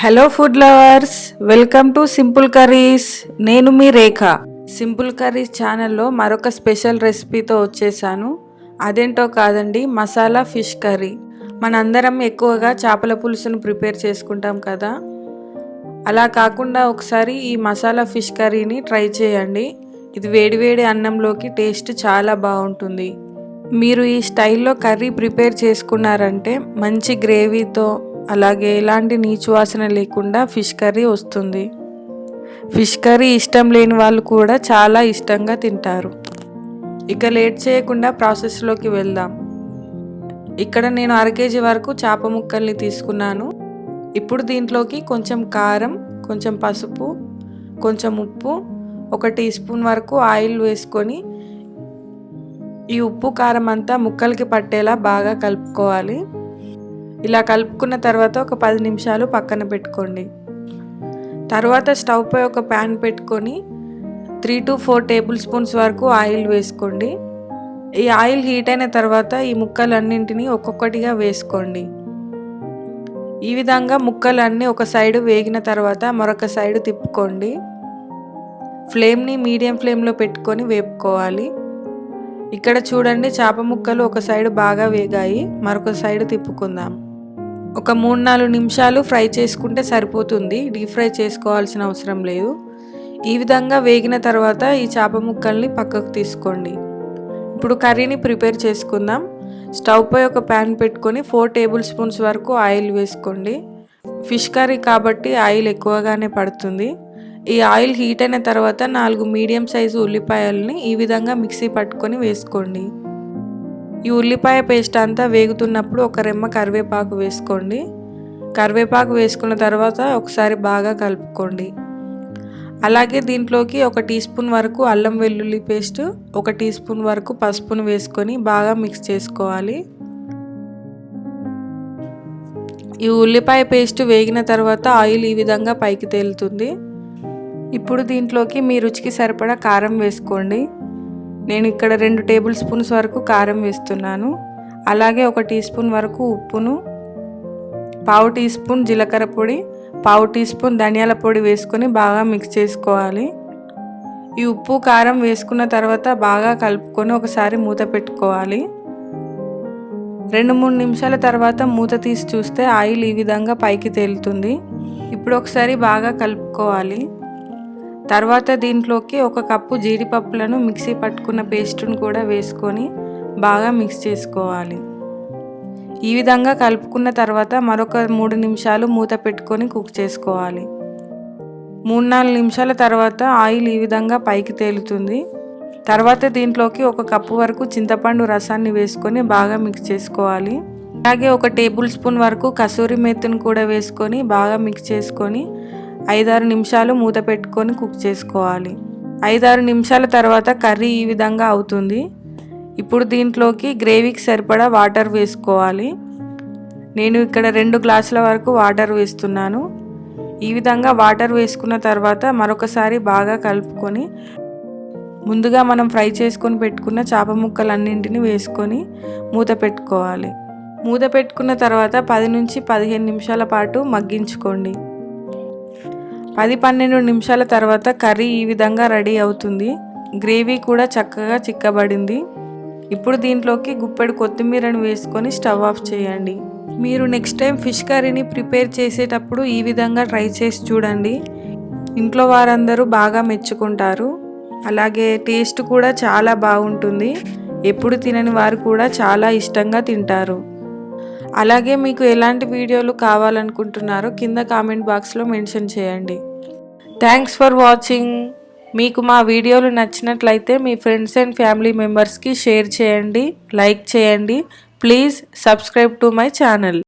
Hello food lovers welcome to simple curries నేను మీ రేఖ. Simple curries ఛానల్లో మరొక స్పెషల్ రెసిపీతో వచ్చేసాను. అదేంటో కాదండి మసాలా ఫిష్ కర్రీ మనందరం ఎక్కువగా చేపల పులుసును ప్రిపేర్ చేసుకుంటాం కదా. అలా కాకుండా ఒకసారి ఈ మసాలా ఫిష్ కర్రీని ట్రై చేయండి. ఇది వేడివేడి అన్నంలోకి టేస్ట్ చాలా బాగుంటుంది. మీరు ఈ స్టైల్లో కర్రీ ప్రిపేర్ చేసుకున్నారంటే మంచి గ్రేవీతో అలాగే ఎలాంటి నీచు వాసన లేకుండా ఫిష్ కర్రీ వస్తుంది. ఫిష్ కర్రీ ఇష్టం లేని వాళ్ళు కూడా చాలా ఇష్టంగా తింటారు. ఇక లేట్ చేయకుండా ప్రాసెస్లోకి వెళ్దాం. ఇక్కడ నేను అర కేజీ వరకు చేప ముక్కల్ని తీసుకున్నాను. ఇప్పుడు దీంట్లోకి కొంచెం కారం కొంచెం పసుపు కొంచెం ఉప్పు ఒక టీ స్పూన్ వరకు ఆయిల్ వేసుకొని ఈ ఉప్పు కారం అంతా ముక్కలకి పట్టేలా బాగా కలుపుకోవాలి. ఇలా కలుపుకున్న తర్వాత ఒక పది నిమిషాలు పక్కన పెట్టుకోండి. తర్వాత స్టవ్పై ఒక ప్యాన్ పెట్టుకొని three to four tablespoons వరకు ఆయిల్ వేసుకోండి. ఈ ఆయిల్ హీట్ అయిన తర్వాత ఈ ముక్కలన్నింటినీ ఒక్కొక్కటిగా వేసుకోండి. ఈ విధంగా ముక్కలన్నీ ఒక సైడు వేగిన తర్వాత మరొక సైడు తిప్పుకోండి. ఫ్లేమ్ని మీడియం ఫ్లేమ్లో పెట్టుకొని వేపుకోవాలి. ఇక్కడ చూడండి చేప ముక్కలు ఒక సైడు బాగా వేగాయి మరొక సైడు తిప్పుకుందాం. ఒక మూడు నాలుగు నిమిషాలు ఫ్రై చేసుకుంటే సరిపోతుంది. డీప్ ఫ్రై చేసుకోవాల్సిన అవసరం లేదు. ఈ విధంగా వేగిన తర్వాత ఈ చేప ముక్కల్ని పక్కకు తీసుకోండి. ఇప్పుడు కర్రీని ప్రిపేర్ చేసుకుందాం. స్టవ్ పై ఒక ప్యాన్ పెట్టుకొని ఫోర్ టేబుల్ స్పూన్స్ వరకు ఆయిల్ వేసుకోండి. ఫిష్ కర్రీ కాబట్టి ఆయిల్ ఎక్కువగానే పడుతుంది. ఈ ఆయిల్ హీట్ అయిన తర్వాత నాలుగు మీడియం సైజు ఉల్లిపాయల్ని ఈ విధంగా మిక్సీ పట్టుకొని వేసుకోండి. ఈ ఉల్లిపాయ పేస్ట్ అంతా వేగుతున్నప్పుడు ఒక రెమ్మ కరివేపాకు వేసుకోండి. కరివేపాకు వేసుకున్న తర్వాత ఒకసారి బాగా కలుపుకోండి. అలాగే దీంట్లోకి ఒక టీ స్పూన్ వరకు అల్లం వెల్లుల్లి పేస్ట్ ఒక టీ స్పూన్ వరకు పసుపును వేసుకొని బాగా మిక్స్ చేసుకోవాలి. ఈ ఉల్లిపాయ పేస్ట్ వేగిన తర్వాత ఆయిల్ ఈ విధంగా పైకి తేలుతుంది. ఇప్పుడు దీంట్లోకి మీ రుచికి సరిపడా కారం వేసుకోండి. నేను ఇక్కడ రెండు టేబుల్ స్పూన్స్ వరకు కారం వేస్తున్నాను. అలాగే ఒక టీ స్పూన్ వరకు ఉప్పును పావు టీ స్పూన్ జీలకర్ర పొడి పావు టీ స్పూన్ ధనియాల పొడి వేసుకొని బాగా మిక్స్ చేసుకోవాలి. ఈ ఉప్పు కారం వేసుకున్న తర్వాత బాగా కలుపుకొని ఒకసారి మూత పెట్టుకోవాలి. రెండు మూడు నిమిషాల తర్వాత మూత తీసి చూస్తే ఆయిల్ ఈ విధంగా పైకి తేలుతుంది. ఇప్పుడు ఒకసారి బాగా కలుపుకోవాలి. తర్వాత దీంట్లోకి ఒక కప్పు జీడిపప్పులను మిక్సీ పట్టుకున్న పేస్ట్ను కూడా వేసుకొని బాగా మిక్స్ చేసుకోవాలి. ఈ విధంగా కలుపుకున్న తర్వాత మరొక మూడు నిమిషాలు మూత పెట్టుకొని కుక్ చేసుకోవాలి. మూడు నాలుగు నిమిషాల తర్వాత ఆయిల్ ఈ విధంగా పైకి తేలుతుంది. తర్వాత దీంట్లోకి ఒక కప్పు వరకు చింతపండు రసాన్ని వేసుకొని బాగా మిక్స్ చేసుకోవాలి. అలాగే ఒక టేబుల్ స్పూన్ వరకు కసూరి మెత్తును కూడా వేసుకొని బాగా మిక్స్ చేసుకొని ఐదారు నిమిషాలు మూత పెట్టుకొని కుక్ చేసుకోవాలి. ఐదారు నిమిషాల తర్వాత కర్రీ ఈ విధంగా అవుతుంది. ఇప్పుడు దీంట్లోకి గ్రేవీకి సరిపడా వాటర్ వేసుకోవాలి. నేను ఇక్కడ రెండు గ్లాసుల వరకు వాటర్ వేస్తున్నాను. ఈ విధంగా వాటర్ వేసుకున్న తర్వాత మరొకసారి బాగా కలుపుకొని ముందుగా మనం ఫ్రై చేసుకొని పెట్టుకున్న చేప ముక్కలన్నింటినీ వేసుకొని మూత పెట్టుకోవాలి. మూత పెట్టుకున్న తర్వాత పది నుంచి పదిహేను నిమిషాల పాటు మగ్గించుకోండి. పది పన్నెండు నిమిషాల తర్వాత కర్రీ ఈ విధంగా రెడీ అవుతుంది. గ్రేవీ కూడా చక్కగా చిక్కబడింది. ఇప్పుడు దీంట్లోకి గుప్పెడు కొత్తిమీరను వేసుకొని స్టవ్ ఆఫ్ చేయండి. మీరు నెక్స్ట్ టైం ఫిష్ కర్రీని ప్రిపేర్ చేసేటప్పుడు ఈ విధంగా ట్రై చేసి చూడండి. ఇంట్లో వారందరూ బాగా మెచ్చుకుంటారు. అలాగే టేస్ట్ కూడా చాలా బాగుంటుంది. ఎప్పుడు తినని వారు కూడా చాలా ఇష్టంగా తింటారు. అలాగే మీకు ఎలాంటి వీడియోలు కావాలనుకుంటున్నారో కింద కామెంట్ బాక్స్లో మెన్షన్ చేయండి. థ్యాంక్స్ ఫర్ వాచింగ్ మీకు మా వీడియోలు నచ్చినట్లయితే మీ ఫ్రెండ్స్ అండ్ ఫ్యామిలీ మెంబర్స్కి షేర్ చేయండి లైక్ చేయండి. Please subscribe to my channel